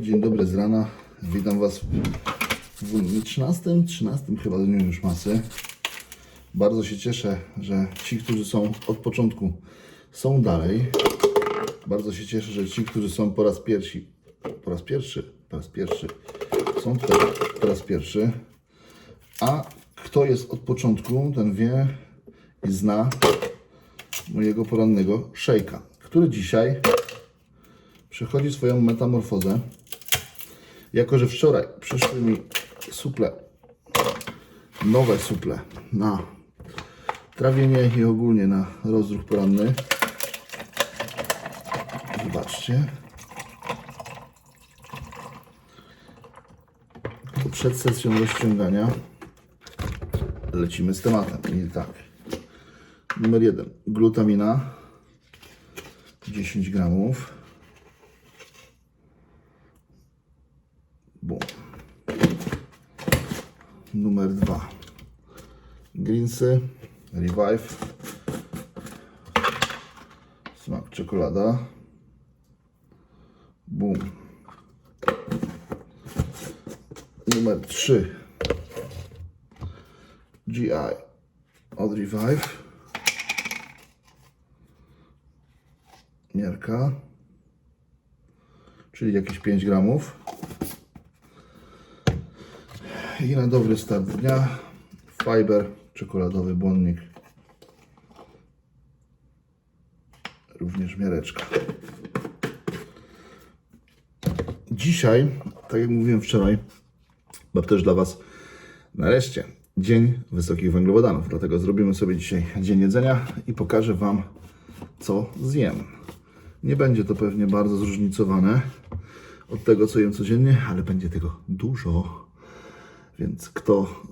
Dzień dobry z rana. Witam Was w 13, 13 chyba dniu już masy. Bardzo się cieszę, że ci, którzy są od początku, są dalej. Bardzo się cieszę, że ci, którzy są po raz pierwszy, po raz pierwszy, po raz pierwszy, są tutaj po raz pierwszy. A kto jest od początku, ten wie i zna mojego porannego szejka, który dzisiaj przechodzi swoją metamorfozę. Jako, że wczoraj przyszły mi suple, nowe suple na trawienie i ogólnie na rozruch poranny. Zobaczcie. To przed sesją rozciągania lecimy z tematem. I tak. Numer jeden. Glutamina. 10 gramów. Bum. Numer dwa. Greensy. Revive. Smak czekolada. Bum. Numer 3. GI od Revive. Miarka. Czyli jakieś 5 gramów. I na dobry start dnia Fiber, czekoladowy błonnik. Również miareczka. Dzisiaj, tak jak mówiłem wczoraj, mam też dla Was nareszcie dzień wysokich węglowodanów. Dlatego zrobimy sobie dzisiaj dzień jedzenia i pokażę Wam, co zjem. Nie będzie to pewnie bardzo zróżnicowane od tego, co jem codziennie, ale będzie tego dużo. Więc kto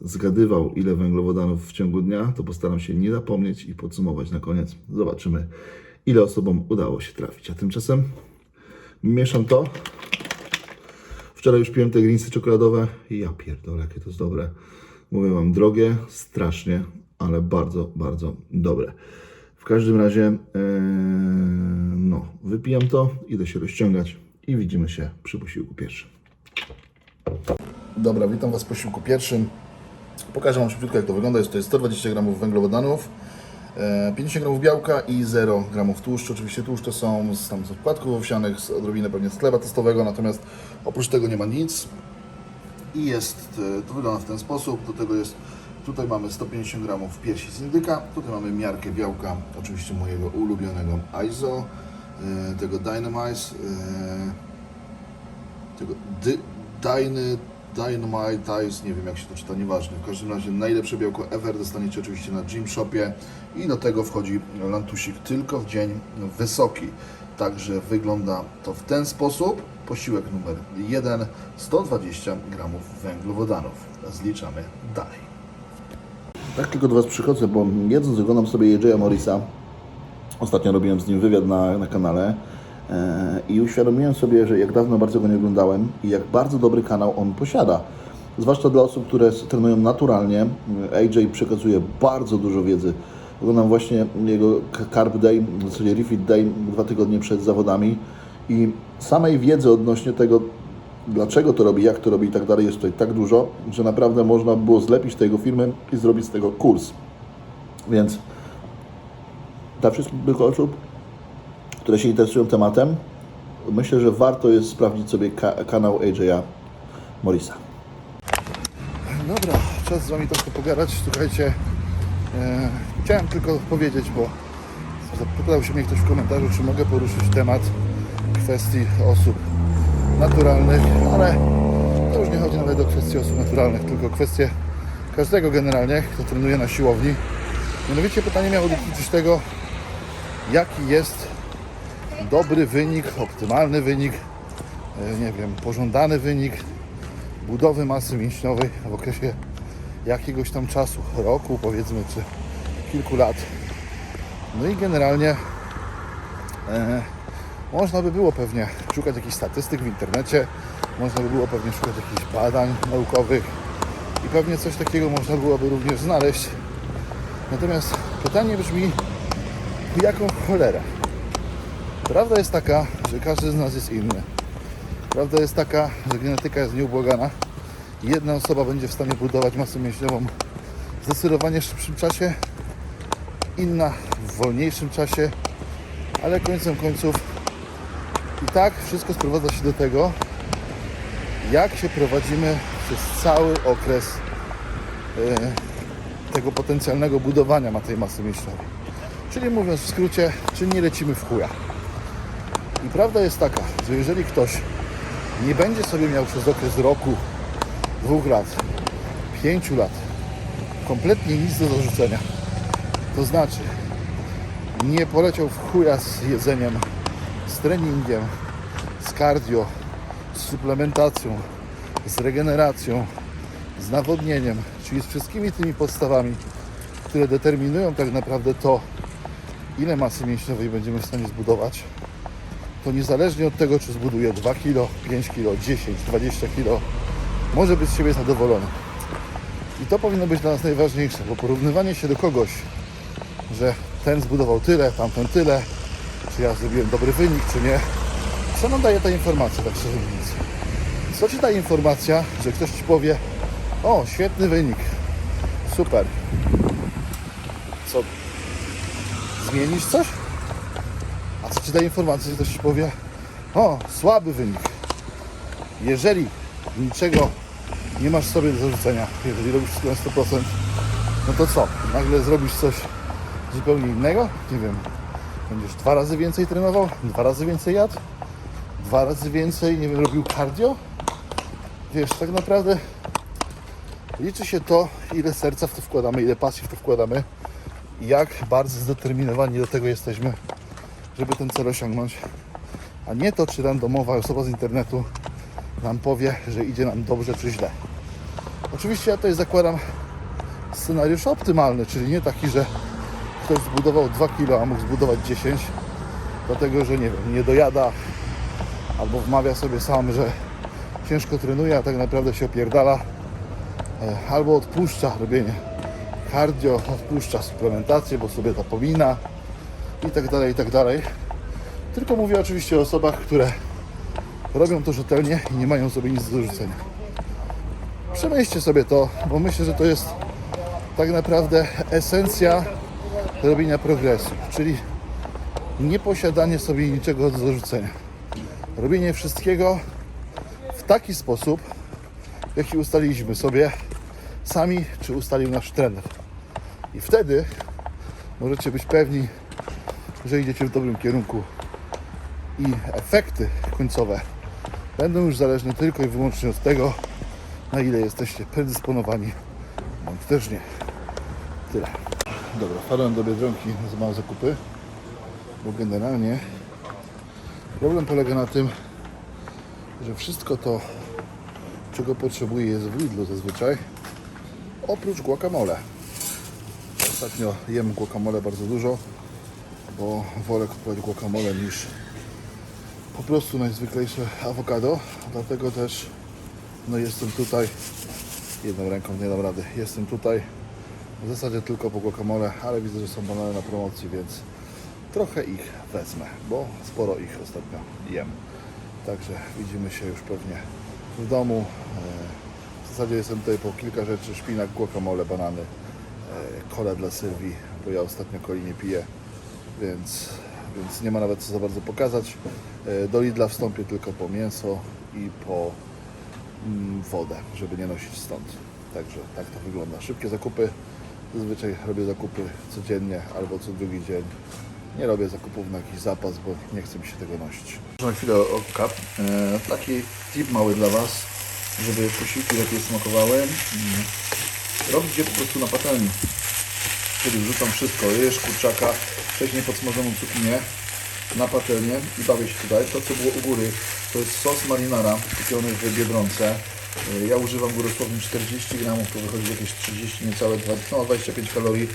zgadywał, ile węglowodanów w ciągu dnia, to postaram się nie zapomnieć i podsumować na koniec. Zobaczymy, ile osobom udało się trafić. A tymczasem mieszam to. Wczoraj już piłem te greensy czekoladowe ja pierdolę, jakie to jest dobre. Mówię Wam, drogie, strasznie, ale bardzo, bardzo dobre. W każdym razie, yy, no, wypijam to, idę się rozciągać i widzimy się przy posiłku pierwszym. Dobra, witam Was w posiłku pierwszym. Pokażę Wam szybciutko jak to wygląda. Jest to jest 120 gramów węglowodanów, e, 50 gramów białka i 0 gramów tłuszczu. Oczywiście tłuszcze są z, tam z odkładków owsianych, z odrobinę pewnie z chleba testowego, natomiast oprócz tego nie ma nic. I jest, e, to wygląda w ten sposób. Do tego jest, tutaj mamy 150 gramów piersi z indyka, tutaj mamy miarkę białka, oczywiście mojego ulubionego ISO, e, tego Dynamize, e, tego dy, Dynamite, nie wiem jak się to czyta, nieważne. W każdym razie najlepsze białko ever dostaniecie oczywiście na Gym Shopie i do tego wchodzi lantusik tylko w dzień wysoki. Także wygląda to w ten sposób. Posiłek numer 1, 120 gramów węglowodanów. Zliczamy dalej. Tak tylko do Was przychodzę, bo jedząc oglądam sobie J.J. Morrisa. Ostatnio robiłem z nim wywiad na, na kanale i uświadomiłem sobie, że jak dawno bardzo go nie oglądałem i jak bardzo dobry kanał on posiada. Zwłaszcza dla osób, które trenują naturalnie. AJ przekazuje bardzo dużo wiedzy. Oglądam właśnie jego Carb Day, zasadzie Refit Day dwa tygodnie przed zawodami i samej wiedzy odnośnie tego, dlaczego to robi, jak to robi i tak dalej jest tutaj tak dużo, że naprawdę można było zlepić tej jego firmy i zrobić z tego kurs. Więc dla wszystkich osób, które się interesują tematem, myślę, że warto jest sprawdzić sobie ka- kanał AJ'a Morisa. Dobra, czas z Wami trochę pogadać. Słuchajcie, e, chciałem tylko powiedzieć, bo zapytał się mnie ktoś w komentarzu, czy mogę poruszyć temat kwestii osób naturalnych, ale to już nie chodzi nawet o kwestie osób naturalnych, tylko kwestie każdego generalnie, kto trenuje na siłowni. Mianowicie pytanie miało dotyczyć tego, jaki jest dobry wynik, optymalny wynik, e, nie wiem, pożądany wynik budowy masy mięśniowej w okresie jakiegoś tam czasu, roku powiedzmy, czy kilku lat. No i generalnie e, można by było pewnie szukać jakichś statystyk w internecie, można by było pewnie szukać jakichś badań naukowych i pewnie coś takiego można byłoby również znaleźć. Natomiast pytanie brzmi, jaką cholerę? Prawda jest taka, że każdy z nas jest inny. Prawda jest taka, że genetyka jest nieubłagana. Jedna osoba będzie w stanie budować masę mięśniową w zdecydowanie szybszym czasie, inna w wolniejszym czasie, ale końcem końców i tak wszystko sprowadza się do tego, jak się prowadzimy przez cały okres e, tego potencjalnego budowania ma tej masy mięśniowej. Czyli mówiąc w skrócie, czy nie lecimy w chuja. I prawda jest taka, że jeżeli ktoś nie będzie sobie miał przez okres roku, dwóch lat, pięciu lat kompletnie nic do zarzucenia, to znaczy nie poleciał w chuja z jedzeniem, z treningiem, z cardio, z suplementacją, z regeneracją, z nawodnieniem, czyli z wszystkimi tymi podstawami, które determinują tak naprawdę to, ile masy mięśniowej będziemy w stanie zbudować, to niezależnie od tego, czy zbuduje 2 kg, 5 kg, 10, 20 kg, może być z siebie zadowolony. I to powinno być dla nas najważniejsze, bo porównywanie się do kogoś, że ten zbudował tyle, tamten tyle, czy ja zrobiłem dobry wynik, czy nie, co nam daje ta informacja, tak szczerze mówiąc? Co ci daje informacja, że ktoś ci powie, o, świetny wynik, super. Co, zmienisz coś? A co ci daje informację, że ktoś powie, o, słaby wynik. Jeżeli niczego nie masz sobie do zarzucenia, jeżeli robisz wszystko na 100%, no to co? Nagle zrobisz coś zupełnie innego? Nie wiem, będziesz dwa razy więcej trenował, dwa razy więcej jadł, dwa razy więcej, nie wiem, robił cardio? Wiesz, tak naprawdę liczy się to, ile serca w to wkładamy, ile pasji w to wkładamy jak bardzo zdeterminowani do tego jesteśmy, żeby ten cel osiągnąć, a nie to, czy randomowa osoba z internetu nam powie, że idzie nam dobrze czy źle. Oczywiście ja tutaj zakładam scenariusz optymalny, czyli nie taki, że ktoś zbudował 2 kg, a mógł zbudować 10, dlatego że nie wiem, nie dojada albo wmawia sobie sam, że ciężko trenuje, a tak naprawdę się opierdala, e, albo odpuszcza robienie. Cardio, odpuszcza suplementację, bo sobie zapomina i tak dalej, i tak dalej. Tylko mówię oczywiście o osobach, które robią to rzetelnie i nie mają sobie nic do rzucenia. Przemyślcie sobie to, bo myślę, że to jest tak naprawdę esencja robienia progresu, czyli nieposiadanie sobie niczego do zarzucenia. Robienie wszystkiego w taki sposób, jaki ustaliliśmy sobie sami, czy ustalił nasz trener. I wtedy możecie być pewni, że idziecie w dobrym kierunku i efekty końcowe będą już zależne tylko i wyłącznie od tego, na ile jesteście predysponowani, bądź też nie. Tyle. Dobra, wpadłem do Biedronki z małe zakupy, bo generalnie problem polega na tym, że wszystko to, czego potrzebuję jest w Lidlu zazwyczaj, oprócz guacamole. Ostatnio jem guacamole bardzo dużo, bo wolę kupować guacamole niż po prostu najzwyklejsze awokado, dlatego też no jestem tutaj jedną ręką nie dam rady, jestem tutaj w zasadzie tylko po guacamole, ale widzę, że są banany na promocji, więc trochę ich wezmę, bo sporo ich ostatnio jem. Także widzimy się już pewnie w domu. E, W zasadzie jestem tutaj po kilka rzeczy, szpinak, guacamole, banany, e, kola dla Sylwii, bo ja ostatnio coli nie piję, więc, więc nie ma nawet co za bardzo pokazać. E, Do Lidla wstąpię tylko po mięso i po mm, wodę, żeby nie nosić stąd. Także tak to wygląda. Szybkie zakupy. Zazwyczaj robię zakupy codziennie albo co drugi dzień. Nie robię zakupów na jakiś zapas, bo nie chcę mi się tego nosić. Na chwilę o cup. E, taki tip mały dla Was, żeby posiłki lepiej smakowały. Robić je po prostu na patelni. Czyli wrzucam wszystko, ryż, kurczaka, wcześniej podsmażoną cukinię na patelnię i bawię się tutaj. To co było u góry to jest sos marinara kupiony w Biedronce. Y, Ja używam go dosłownie 40 gramów, to wychodzi jakieś 30, niecałe 20, no, 25 kalorii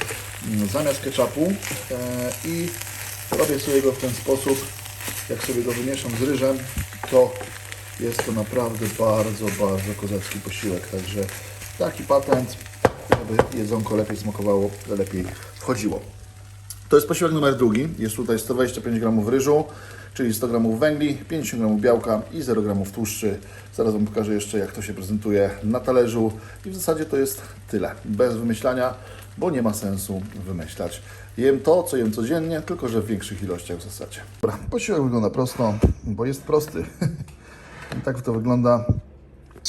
mm, zamiast ketchupu e, i robię sobie go w ten sposób, jak sobie go wymieszam z ryżem, to jest to naprawdę bardzo, bardzo kozacki posiłek, także taki patent, żeby jedzonko lepiej smakowało, lepiej wchodziło. To jest posiłek numer drugi. Jest tutaj 125 gramów ryżu, czyli 100 gramów węgli, 50 gramów białka i 0 gramów tłuszczy. Zaraz Wam pokażę jeszcze, jak to się prezentuje na talerzu. I w zasadzie to jest tyle. Bez wymyślania, bo nie ma sensu wymyślać. Jem to, co jem codziennie, tylko że w większych ilościach w zasadzie. Dobra, posiłek wygląda prosto, bo jest prosty. I tak to wygląda.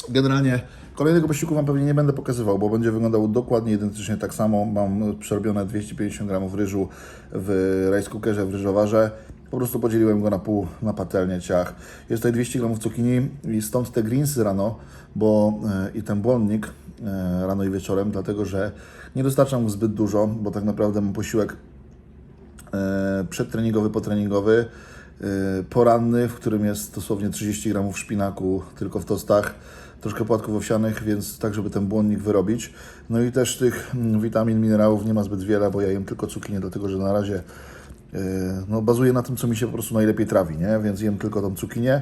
Generalnie kolejnego posiłku Wam pewnie nie będę pokazywał, bo będzie wyglądał dokładnie identycznie tak samo. Mam przerobione 250 gramów ryżu w rice cookerze, w ryżowarze. Po prostu podzieliłem go na pół na patelnię ciach. Jest tutaj 200 gramów cukinii i stąd te greensy rano, bo e, i ten błonnik e, rano i wieczorem, dlatego że nie dostarczam zbyt dużo, bo tak naprawdę mam posiłek e, przedtreningowy, potreningowy, poranny, w którym jest dosłownie 30 gramów szpinaku tylko w tostach, troszkę płatków owsianych, więc tak, żeby ten błonnik wyrobić. No i też tych mm, witamin, minerałów nie ma zbyt wiele, bo ja jem tylko cukinię, dlatego że na razie e, no, bazuję na tym, co mi się po prostu najlepiej trawi, nie? więc jem tylko tą cukinię.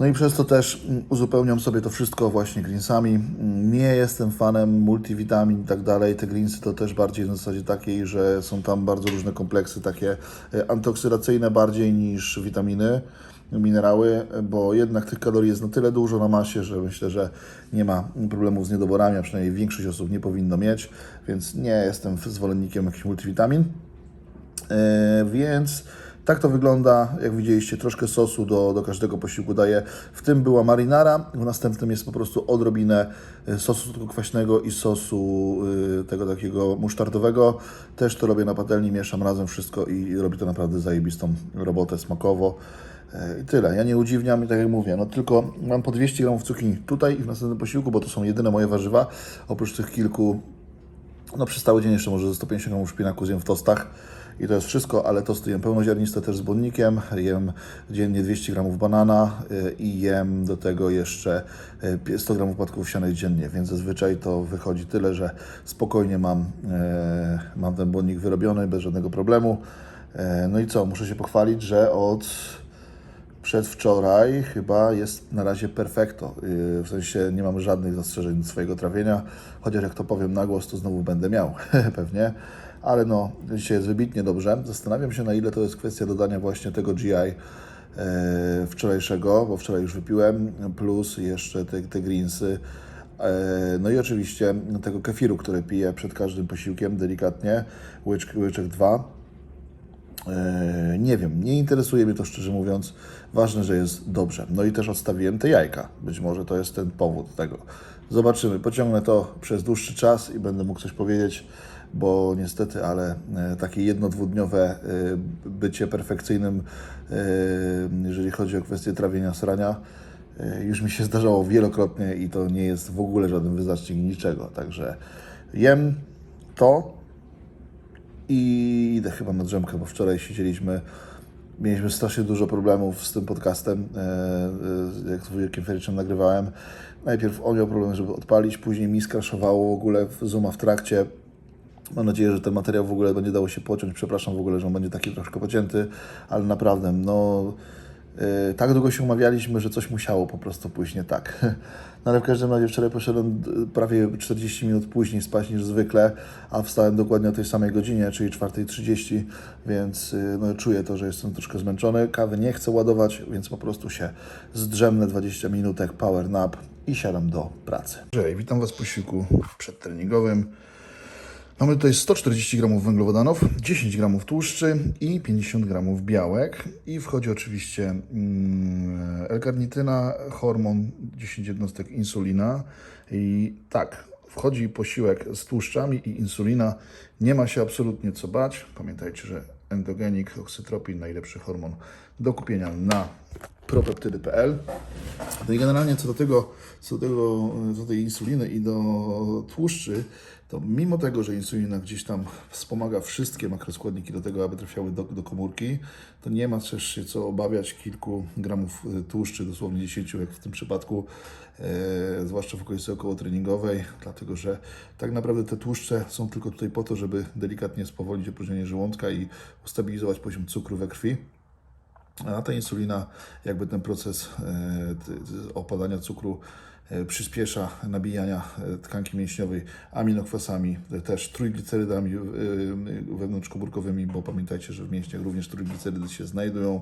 No i przez to też mm, uzupełniam sobie to wszystko właśnie greensami. Mm, Nie jestem fanem multivitamin i tak dalej. Te greensy to też bardziej na zasadzie takiej, że są tam bardzo różne kompleksy takie e, antyoksydacyjne bardziej niż witaminy, minerały, bo jednak tych kalorii jest na tyle dużo na masie, że myślę, że nie ma problemów z niedoborami, a przynajmniej większość osób nie powinno mieć, więc nie jestem zwolennikiem jakichś multivitamin. E, więc tak to wygląda. Jak widzieliście, troszkę sosu do, do każdego posiłku daję. W tym była marinara, w następnym jest po prostu odrobinę e, sosu słodko-kwaśnego i sosu y, tego takiego musztardowego. Też to robię na patelni, mieszam razem wszystko i robi to naprawdę zajebistą robotę smakowo. E, I tyle. Ja nie udziwniam i tak jak mówię, no tylko mam po 200 gramów cukinii tutaj i w następnym posiłku, bo to są jedyne moje warzywa, oprócz tych kilku no przez cały dzień jeszcze może ze 150 gramów szpinaku zjem w tostach i to jest wszystko, ale tosty jem pełnoziarniste też z błonnikiem, jem dziennie 200 gramów banana y, i jem do tego jeszcze y, 100 gramów płatków owsianych dziennie, więc zazwyczaj to wychodzi tyle, że spokojnie mam, e, mam ten błonnik wyrobiony bez żadnego problemu. E, No i co, muszę się pochwalić, że od przedwczoraj chyba jest na razie perfekto. Y, w sensie nie mam żadnych zastrzeżeń do swojego trawienia, chociaż jak to powiem na głos, to znowu będę miał pewnie. Ale no, dzisiaj jest wybitnie dobrze. Zastanawiam się, na ile to jest kwestia dodania właśnie tego GI e, wczorajszego, bo wczoraj już wypiłem, plus jeszcze te, te greensy. E, no i oczywiście tego kefiru, który piję przed każdym posiłkiem delikatnie, łyczek, łyczek 2 nie wiem, nie interesuje mnie to szczerze mówiąc. Ważne, że jest dobrze. No i też odstawiłem te jajka. Być może to jest ten powód tego. Zobaczymy. Pociągnę to przez dłuższy czas i będę mógł coś powiedzieć, bo niestety, ale e, takie jedno-dwudniowe e, bycie perfekcyjnym, e, jeżeli chodzi o kwestię trawienia srania, e, już mi się zdarzało wielokrotnie i to nie jest w ogóle żaden wyznacznik niczego. Także jem to, i idę chyba na drzemkę, bo wczoraj siedzieliśmy, mieliśmy strasznie dużo problemów z tym podcastem, e, e, jak z wujkiem Feryczem nagrywałem. Najpierw on miał problem, żeby odpalić, później mi skraszowało w ogóle w Zooma w trakcie. Mam nadzieję, że ten materiał w ogóle będzie dało się pociąć. Przepraszam w ogóle, że on będzie taki troszkę pocięty, ale naprawdę, no tak długo się umawialiśmy, że coś musiało po prostu pójść nie tak. No ale w każdym razie wczoraj poszedłem prawie 40 minut później spać niż zwykle, a wstałem dokładnie o tej samej godzinie, czyli 4.30, więc y, no, czuję to, że jestem troszkę zmęczony. Kawy nie chcę ładować, więc po prostu się zdrzemnę 20 minutek, power nap i siadam do pracy. Witam Was po posiłku przedtreningowym. Mamy tutaj 140 gramów węglowodanów, 10 gramów tłuszczy i 50 gramów białek. I wchodzi oczywiście mm, L-karnityna, hormon 10 jednostek insulina. I tak, wchodzi posiłek z tłuszczami i insulina. Nie ma się absolutnie co bać. Pamiętajcie, że endogenik, oksytropin, najlepszy hormon do kupienia na propeptydy.pl. No i generalnie co do tego, co do, tego, co do tej insuliny i do tłuszczy, to mimo tego, że insulina gdzieś tam wspomaga wszystkie makroskładniki do tego, aby trafiały do, do komórki, to nie ma też się co obawiać kilku gramów y, tłuszczy, dosłownie 10, jak w tym przypadku, e, zwłaszcza w okolicy okołotreningowej, dlatego że tak naprawdę te tłuszcze są tylko tutaj po to, żeby delikatnie spowolnić opróżnienie żołądka i ustabilizować poziom cukru we krwi. A ta insulina, jakby ten proces e, opadania cukru e, przyspiesza nabijania e, tkanki mięśniowej aminokwasami, e, też trójglicerydami e, e, wewnątrzkomórkowymi, bo pamiętajcie, że w mięśniach również trójglicerydy się znajdują.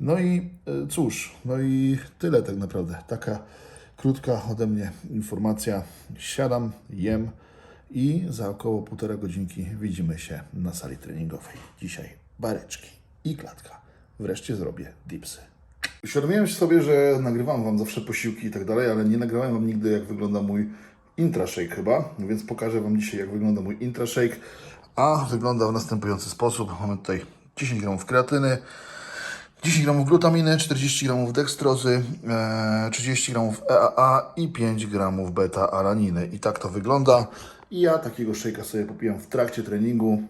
No i e, cóż, no i tyle tak naprawdę. Taka krótka ode mnie informacja. Siadam, jem i za około półtora godzinki widzimy się na sali treningowej. Dzisiaj bareczki i klatka. Wreszcie zrobię dipsy. Uświadomiłem sobie, że nagrywam Wam zawsze posiłki i tak dalej, ale nie nagrałem Wam nigdy, jak wygląda mój intrashake chyba, więc pokażę Wam dzisiaj, jak wygląda mój intrashake. A wygląda w następujący sposób. Mamy tutaj 10 gramów kreatyny, 10 gramów glutaminy, 40 gramów dekstrozy, e, 30 gramów EAA i 5 gramów beta-alaniny. I tak to wygląda. I ja takiego szejka sobie popijam w trakcie treningu.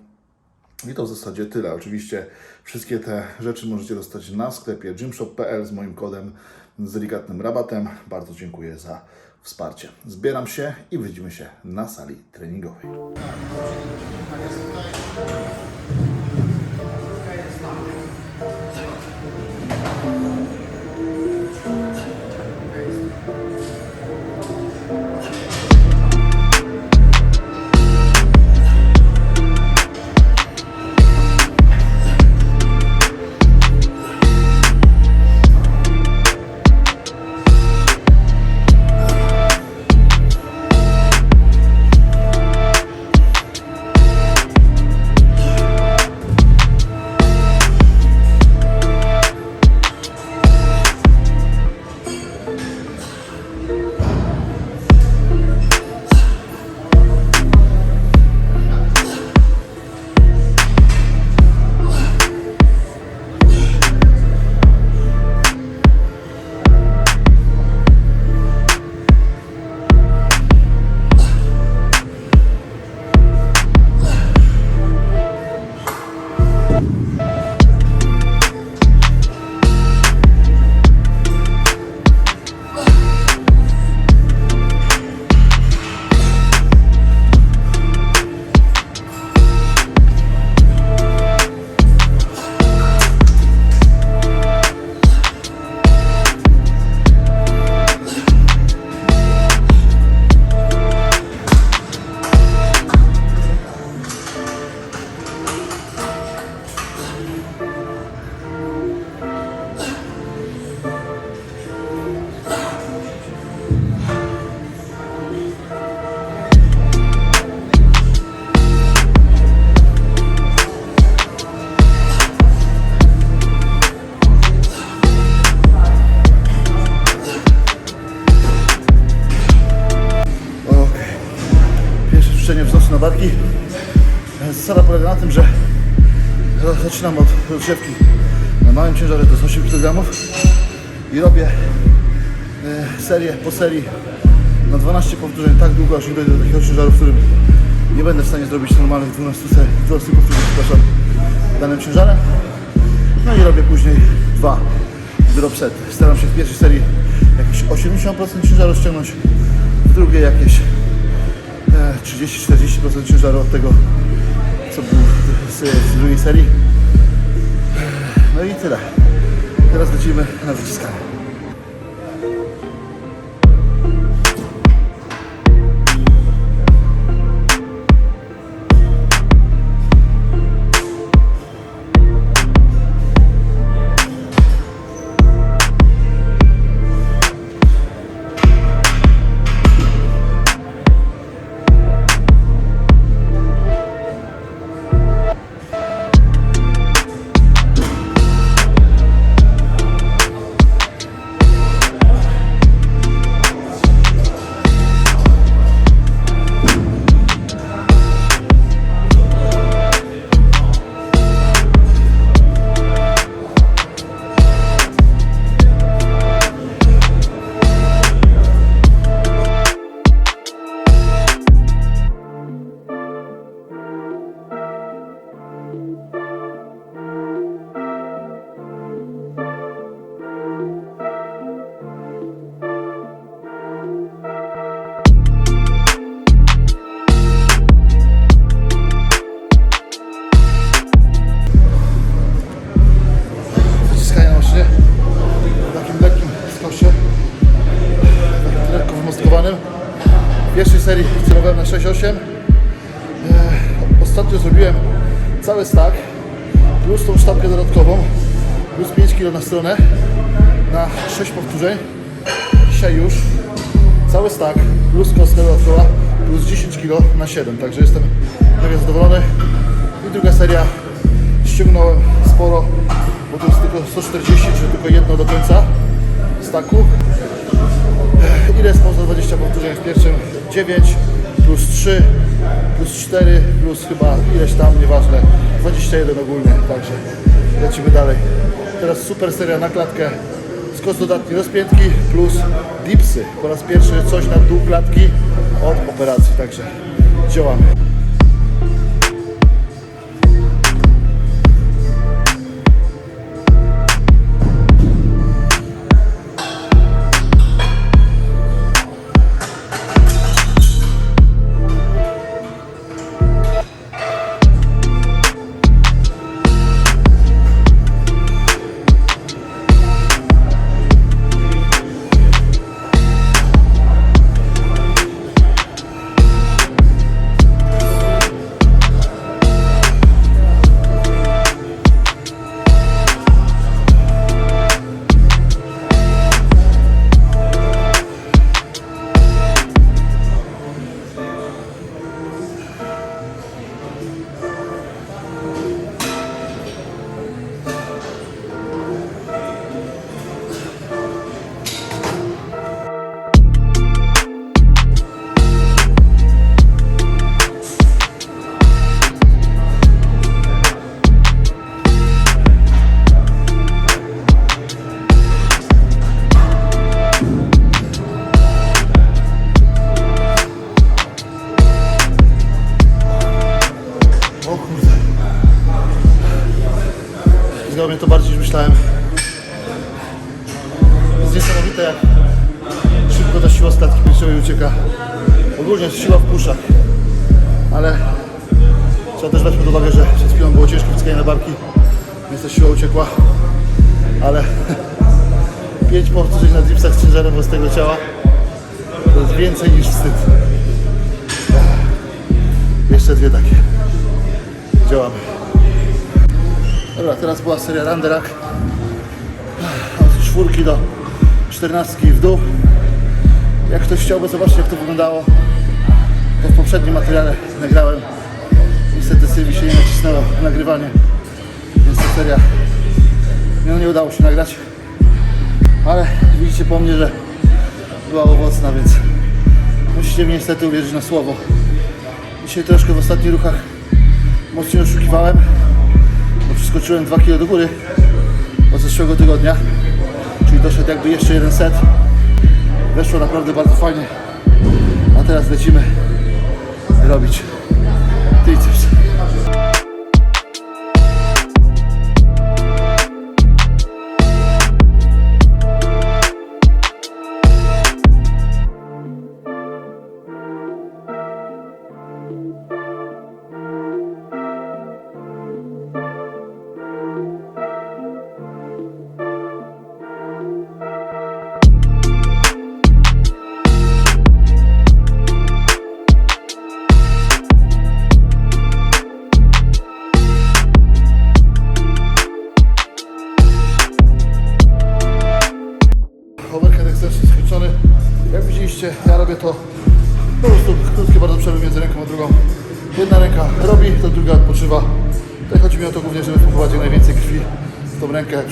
I to w zasadzie tyle. Oczywiście wszystkie te rzeczy możecie dostać na sklepie gymshop.pl z moim kodem z delikatnym rabatem. Bardzo dziękuję za wsparcie. Zbieram się i widzimy się na sali treningowej. Rozgrzewki na małym ciężarze, to jest 8 kg i robię e, serię po serii na 12 powtórzeń tak długo, aż nie dojdę do takiego ciężaru, w którym nie będę w stanie zrobić normalnych 12, serii, 12 powtórzeń przepraszam, danym ciężarem. No i robię później dwa drop set. Staram się w pierwszej serii jakieś 80% ciężaru ściągnąć, w drugiej jakieś e, 30-40% ciężaru od tego, co był z, z drugiej serii. No i tyle. Teraz lecimy na wyciskanie. Stronę na 6 powtórzeń. Dzisiaj już cały stack plus kostka dodatkowa plus 10 kg na 7, także jestem mega zadowolony. I druga seria ściągnąłem sporo, bo to jest tylko 140, czyli tylko jedno do końca staku. Ile jest za 20 powtórzeń w pierwszym? 9 plus 3 plus 4 plus chyba ileś tam, nieważne, 21 ogólnie, także lecimy dalej. Teraz super seria na klatkę, skos dodatni rozpiętki plus dipsy. Po raz pierwszy coś na dół klatki od operacji, także działamy. Zgało mnie to bardziej niż myślałem. Jest niesamowite jak szybko ta siła statki piersiowej ucieka. Ogólnie siła w puszach. Ale trzeba też brać pod uwagę, że przed chwilą było ciężkie wciskanie na barki, więc ta siła uciekła. Ale pięć powtórzeń na dipsach z ciężarem własnego ciała to jest więcej niż wstyd. Jeszcze dwie takie działamy. Dobra, teraz była seria Randerak. Od czwórki do czternastki w dół. Jak ktoś chciałby zobaczyć jak to wyglądało, to w poprzednim materiale nagrałem. Niestety Sylwii się nie nacisnęło nagrywanie, więc ta seria no, nie udało się nagrać. Ale widzicie po mnie, że była owocna, więc musicie mi niestety uwierzyć na słowo. Dzisiaj troszkę w ostatnich ruchach mocniej oszukiwałem, bo przeskoczyłem 2 kg do góry od zeszłego tygodnia, czyli doszedł jakby jeszcze jeden set. Weszło naprawdę bardzo fajnie, a teraz lecimy robić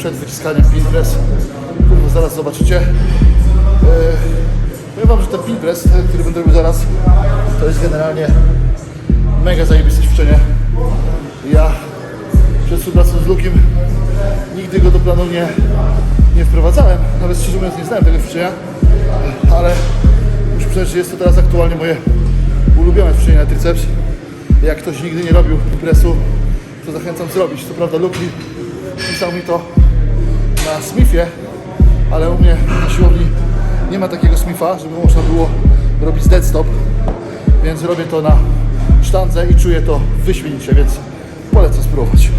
przed wyciskaniem pin press. Zaraz zobaczycie. Eee, powiem Wam, że ten pin press, który będę robił zaraz, to jest generalnie mega zajebiste ćwiczenie. Ja przed współpracą z Lukiem nigdy go do planu nie, nie wprowadzałem, nawet szczerze mówiąc nie znałem tego ćwiczenia, ale muszę przyznać, że jest to teraz aktualnie moje ulubione ćwiczenie na triceps. Jak ktoś nigdy nie robił presu, to zachęcam zrobić. Co prawda Luki pisał mi to na Smithie, ale u mnie na siłowni nie ma takiego Smitha, żeby można było robić dead stop, więc robię to na sztandze i czuję to wyśmienicie, więc polecam spróbować.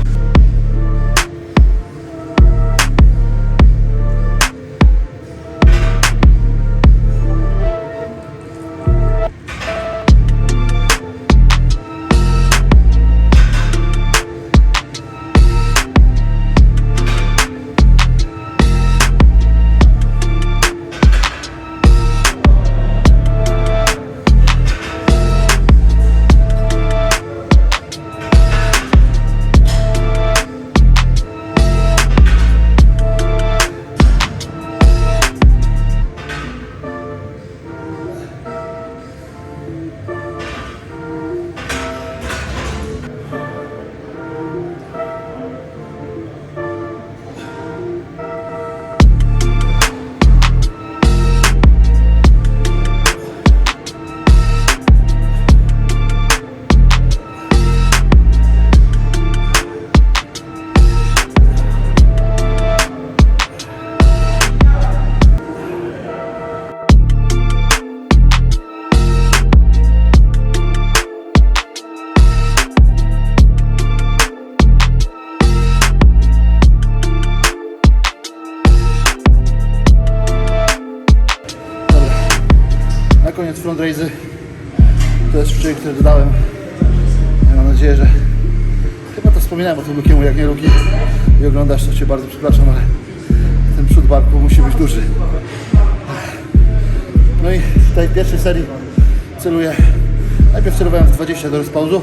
20 do respauzu,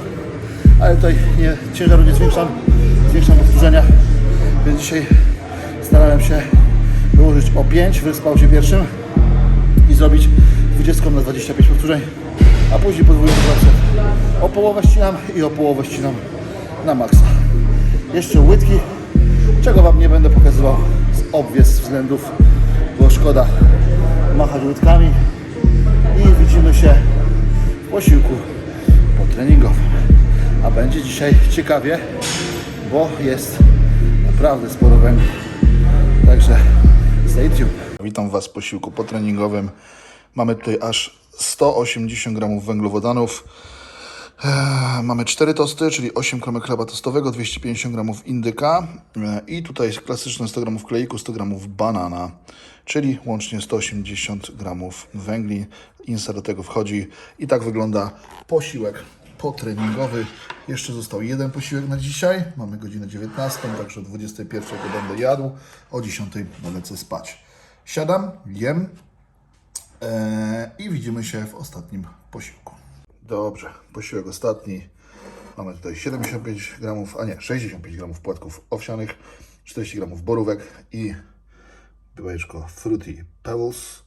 ale tutaj nie, ciężaru nie zwiększam, zwiększam powtórzenia, więc dzisiaj starałem się dołożyć o 5 w respauzie pierwszym i zrobić 20 na 25 powtórzeń, a później podwójny procent. O połowę ścinam i o połowę ścinam na maksa. Jeszcze łydki, czego Wam nie będę pokazywał z obwies względów, bo szkoda machać łydkami i widzimy się w posiłku potreningowym. A będzie dzisiaj ciekawie, bo jest naprawdę sporo węgla. Także stay tuned. Witam Was w posiłku potreningowym. Mamy tutaj aż 180 gramów węglowodanów. Mamy 4 tosty, czyli 8 kromek chleba tostowego, 250 gramów indyka eee, i tutaj klasyczne 100 gramów kleiku, 100 gramów banana, czyli łącznie 180 gramów węgli. Insa do tego wchodzi i tak wygląda posiłek potreningowy. Jeszcze został jeden posiłek na dzisiaj. Mamy godzinę 19, także o 21 go będę jadł, o 10 lecę spać. Siadam, jem eee, i widzimy się w ostatnim posiłku. Dobrze, posiłek ostatni. Mamy tutaj 75 gramów, a nie, 65 gramów płatków owsianych, 40 gramów borówek i białeczko Fruity Pebbles,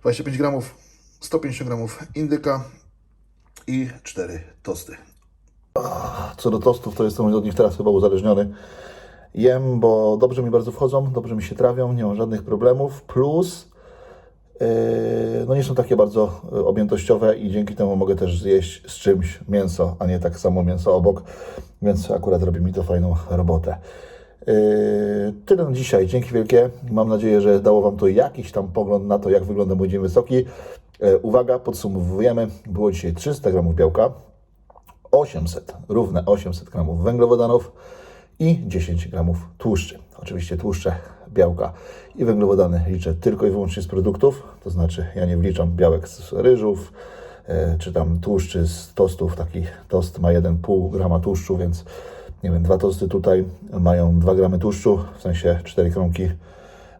25 gramów, 150 gramów indyka i 4 tosty. Co do tostów, to jestem od nich teraz chyba uzależniony. Jem, bo dobrze mi bardzo wchodzą, dobrze mi się trawią, nie mam żadnych problemów. Plus, no nie są takie bardzo yy, objętościowe i dzięki temu mogę też zjeść z czymś mięso, a nie tak samo mięso obok, więc akurat robi mi to fajną robotę. Yy, tyle na dzisiaj. Dzięki wielkie. Mam nadzieję, że dało Wam to jakiś tam pogląd na to, jak wygląda mój dzień wysoki. Yy, uwaga, podsumowujemy. Było dzisiaj 300 gramów białka, 800, równe 800 gramów węglowodanów i 10 gramów tłuszczy. Oczywiście tłuszcze, białka i węglowodany liczę tylko i wyłącznie z produktów, to znaczy ja nie wliczam białek z ryżów, e, czy tam tłuszczy z tostów. Taki tost ma 1,5 grama tłuszczu, więc nie wiem, dwa tosty tutaj mają 2 gramy tłuszczu, w sensie 4 kromki,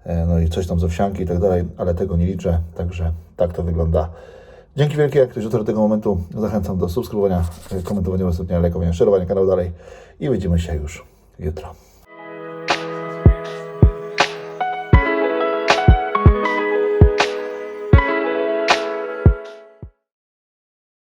e, no i coś tam z owsianki i tak dalej, ale tego nie liczę, także tak to wygląda. Dzięki wielkie, jak ktoś do tego momentu, zachęcam do subskrybowania, komentowania, udostępniania, lajkowania, szerowania kanału dalej i widzimy się już jutro.